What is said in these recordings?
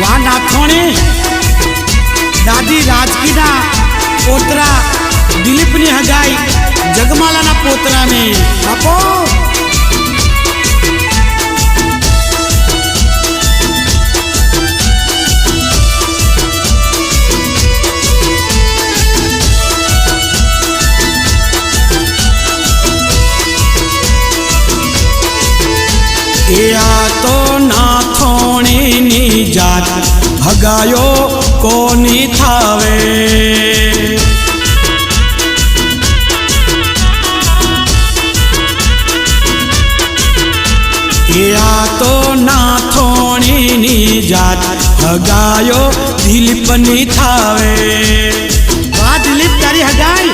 વા નાથોણી દાદી રાજકીના પોતરા દિલીપની હગાઈ જગમાલાના પોતરાને બાપો હગાયો કોની થાવે એ આ તો નાથોણીની જાત હગાયો દિલીપની થાવે વાહ દિલીપ તારી હગાઈ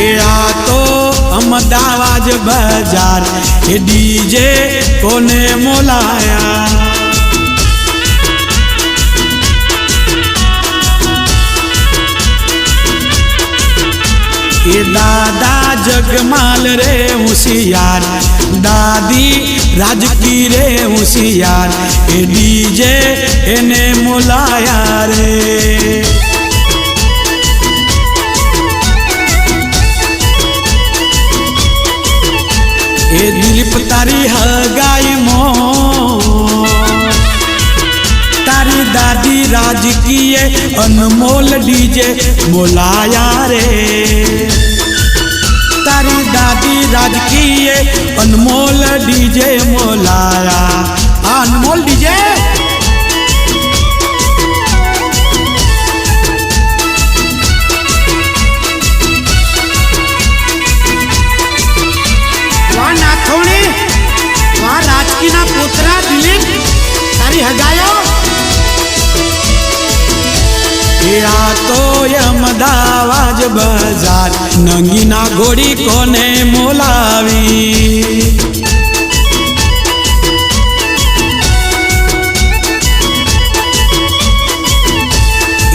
એ આ તો અમદાવાદ બજાર એ ડીજે કોને મોલાયા? એ દાદા જગમાલ રે હોશિયાર, દાદી રાજકી રે હોશિયાર એ ડીજે એને મોલાયા રે? રાજકીય અનમોલ ડીજે બોલાયા રે તારી દાદી રાજકીય અનમોલ ડીજે બોલાયા આ અનમોલ ડીજે વાહ બજાર, નંગીના ઘોડી કોને મોલાવી?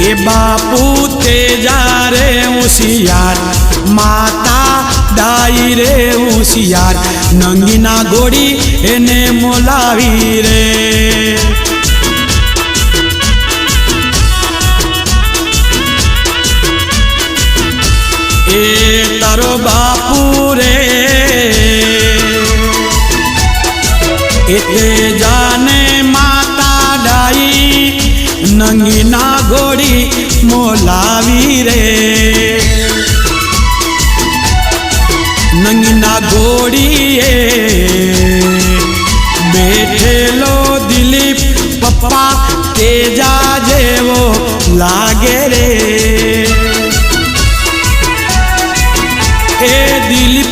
એ બાપુ તે જારે હોશિયાર, માતા દાઈ રે હોશિયાર, નંગીના ઘોડી એને મોલાવી રે. તારો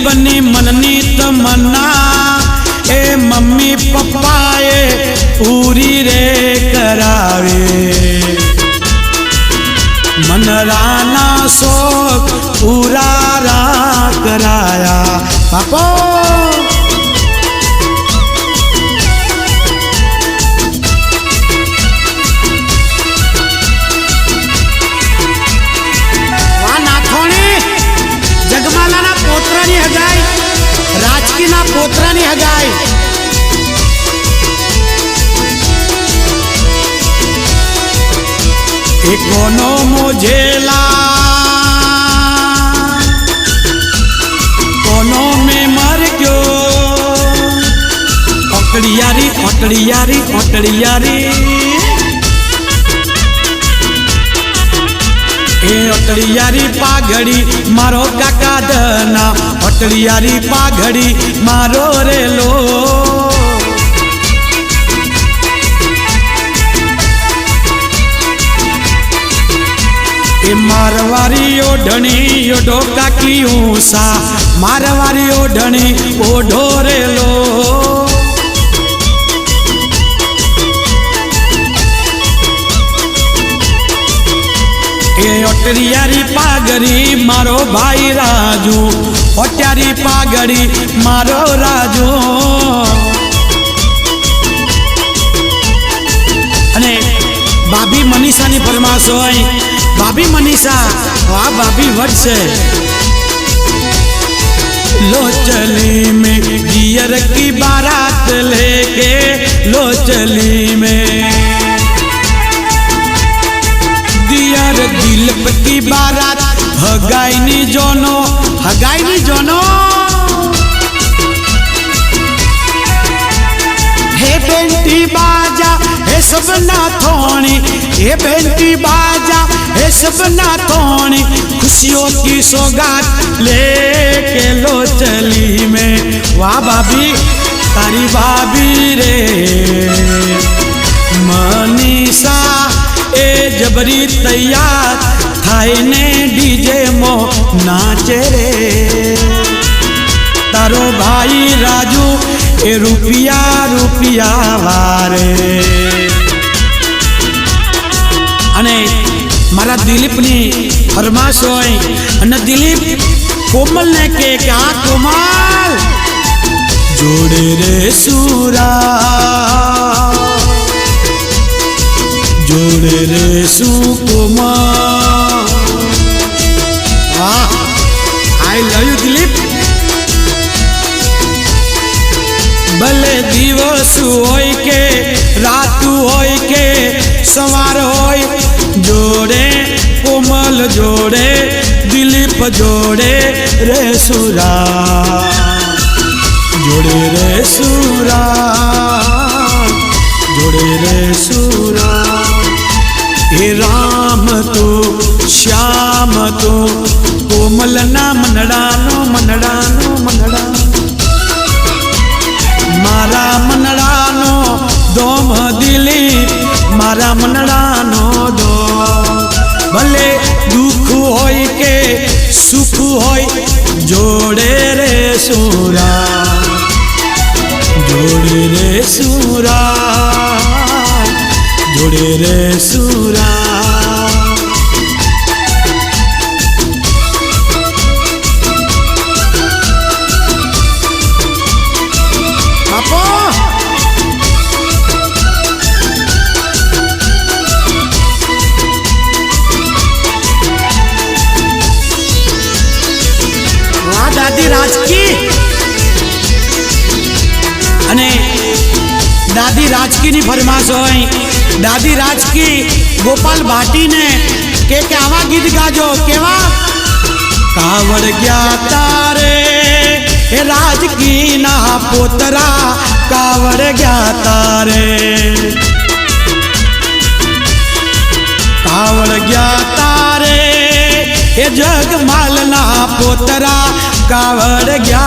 દિલીપની મનની તમન્ના. એ મમ્મી પપ્પાએ પૂરી રે કરાવે. મનરાના શોખ પૂરા રા કરાયા. બાપો! પોતરાની હગાઈ એ કોનો મોજેલા કોનો મે મર ગયો ઓકડિયારી એ અટળિયારી પાઘડી, મારો કાકા ધના. અટળિયારી પાઘડી, મારો રેલો. એ મારવારી ઓઢણી, ઓઢો કાકી ઊંસા મારવારી ઓઢણી, ઓઢો રેલો. એ ઓટરિયારી પાગરી મારો ભાઈ રાજુ ઓટ્યારી પાગ પાઘડી મારો રાજો અને ભાભી મનીષાની ફરમાશ હોય ભાભી મનીષા વાહ ભાભી વટ છે लो चली में गियर की बारात लेके लो चली में तिलपति बारात। हगाइनी जोनो हगाइनी जोनो। हे बेंटी बाजा, हे सबना थोनी हे बेंटी बाजा, हे सबना थोनी खुशियों की सौगात लेके लो चली में। वाह भाभी, तारी भाभी रे। मनीषा એ જબરી તૈયાર થાય ને ડીજે મો નાચે રે. તારો ભાઈ રાજુ એ રૂપિયા રૂપિયા વારે. અને મારા દિલીપની ફરમાશ હોય અને દિલીપ કોમલને કે, આ કોમલ, જોડે રે સુરા. જોડે રે સુકુમાર વાહ આઈ લવ યુ દિલીપ ભલે દિવસ હોય કે રાત હોય કે સવાર હોય જોડે કોમલ જોડે દિલીપ જોડે રે સુરા જોડે રે સુરા જોડે રે સુરા હે રામ તો, શ્યામ તો, કોમલના મનડાનો મનડાનો મનડા મારા મનડાનો દોમ દિલી, મારા મનડાનો દો ભલે દુઃખ હોય કે સુખ હોય, જોડે રે સુરા. જોડે રે સુરા. જોડે રે સુરા દાદી રાજકી અને દાદી રાજકીની ફરમાશ હોય દાદી રાજકી ગોપાલ ભાટીને કે કે આવા ગીત ગાજો કેવા કાવડ ગયા તારે એ રાજકી ના પોતરા કાવડ ગયા તારે કાવડ ગયા તારે એ જગમાલના પોતરા કાવડ ગયા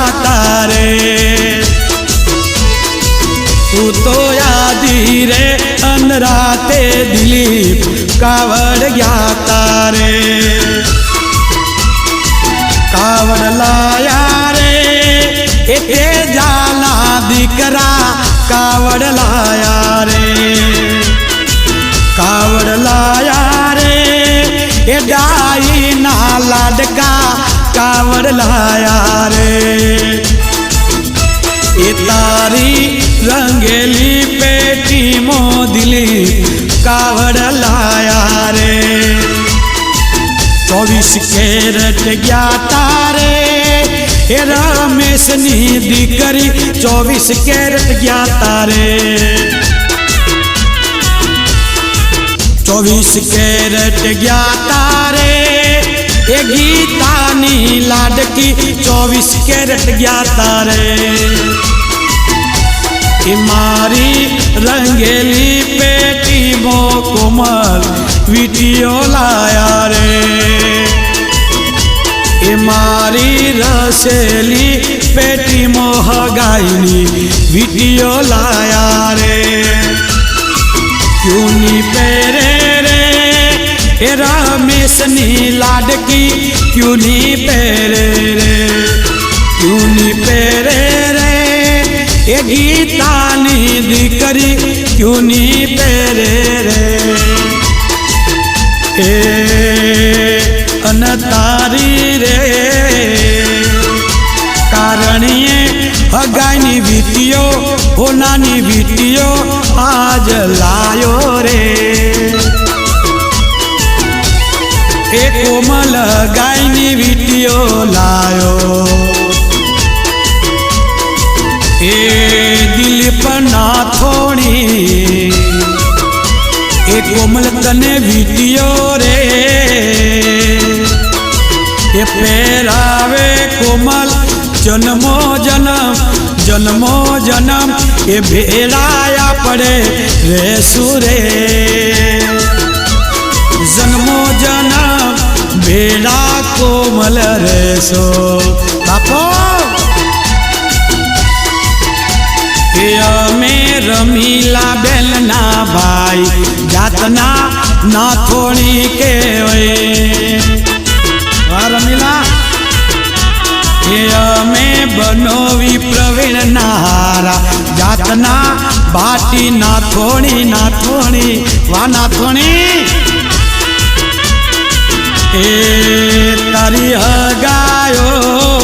અનરાતે દિલીપ કાવડ ગયા તારે કાવડ લાયા રે એ તે જાલા દીકરા કાવડ લાયા રે કાવડ લાયા રે એ ડાઈ ના લાડકા કાવડ લાયા રે એ તારી રંગેલી પેટી મોદલી કાવડ લાયા રે ચોવીસ કેરેટ ગયા તારે એ રમેશની દીકરી ચોવીસ કેરેટ ગયા તારે ચોવીસ કેરેટ ગયા તારે એ ગીતાની લાડકી ચોવીસ કેરેટ ગયા તારે એ મારી રંગેલી પેટી મો કોમલ વીટીઓ લાયા રે. એ મારી રસેલી પેટી મોહગાઈની વીટીઓ લાયા રે. ક્યુની પેરે રે? એ રમેશની લાડકી ક્યુની પેરે રે? ક્યુની પેરે એ ગીતાની દીકરી ક્યુની પેરે રે? એ અન તારી રે? કારણીએ હગાઈની વીટીઓ હોનાની વીટીઓ આજ લાયો રે. એ કોમલ ગાયની વીટીઓ લાયો. દિલીપ નાથોણી એ કોમલ તને વીટીઓ રે એ પહેરાવે કોમલ જન્મો જન્મ જન્મો જન્મ, એ ભેળાયા પડે રે સુરે. જન્મો જન્મ ભેળા કોમલ રેસો બાપો! અમે રમીલા બેલના ભાઈ, જાતના નાથોણી કહેવાય. વાહ રમીલા? એ અમે બનોવી પ્રવીણ નારા જાતના બાટી નાથોણી નાથોણી, વા નાથોણી? એ તારી હગાયો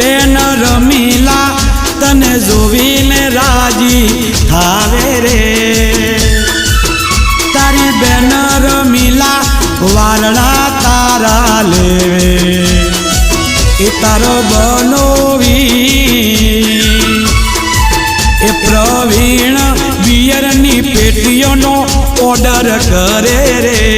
બેન રમીલા, તને જોવીને રાજી થાવે રે. તારી બેન રમીલા, વારણા તારા લેવે. એ તારો બનોવી એ પ્રવીણ બિયરની પેટીઓનો ઓર્ડર કરે રે.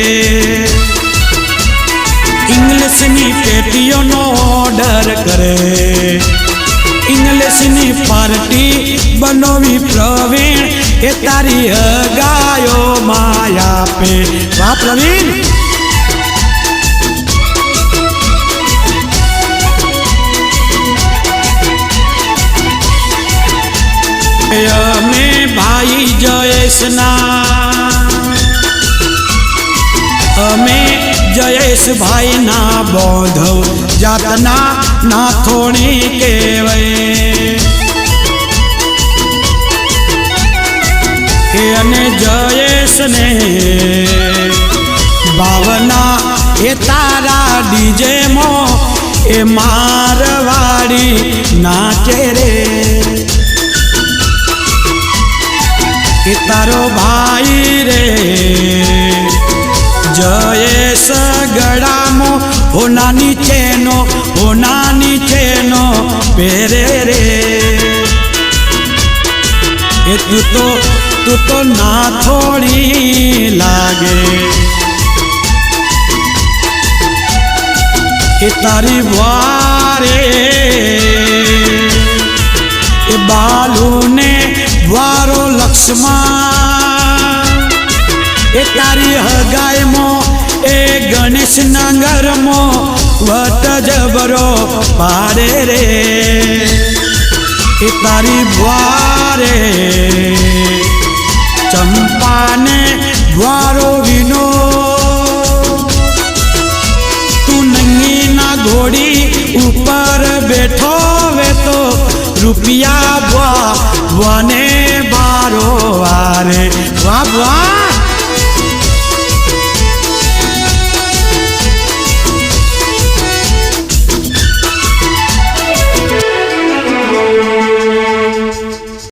તારી ગાયો માયા પે વાહ પ્રવીણ અમે ભાઈ જયેશના અમે જયેશભાઈ ના બોધવ જાતના નાથોણી કહેવાય જયેશને ભાવના એ તારા ડીજેમો એ મારવાડી નાચે રે. એ તારો ભાઈ રે. જયેશ ગળામો હોનાની ચેનો હોનાની છેનો પહેરે રે. એ તું તો તું તો ના થોડી લાગે. એ તારી વારે એ બાલુને વારો લક્ષ્મણ. એ તારી હગાયમો એ ગણેશ નાગરમો વટ જબરો પાડે રે. એ તારી દ્વારે ચંપાને દ્વારો વિનો. તું નંગી ના ઘોડી ઉપર બેઠો વેતો રૂપિયા વને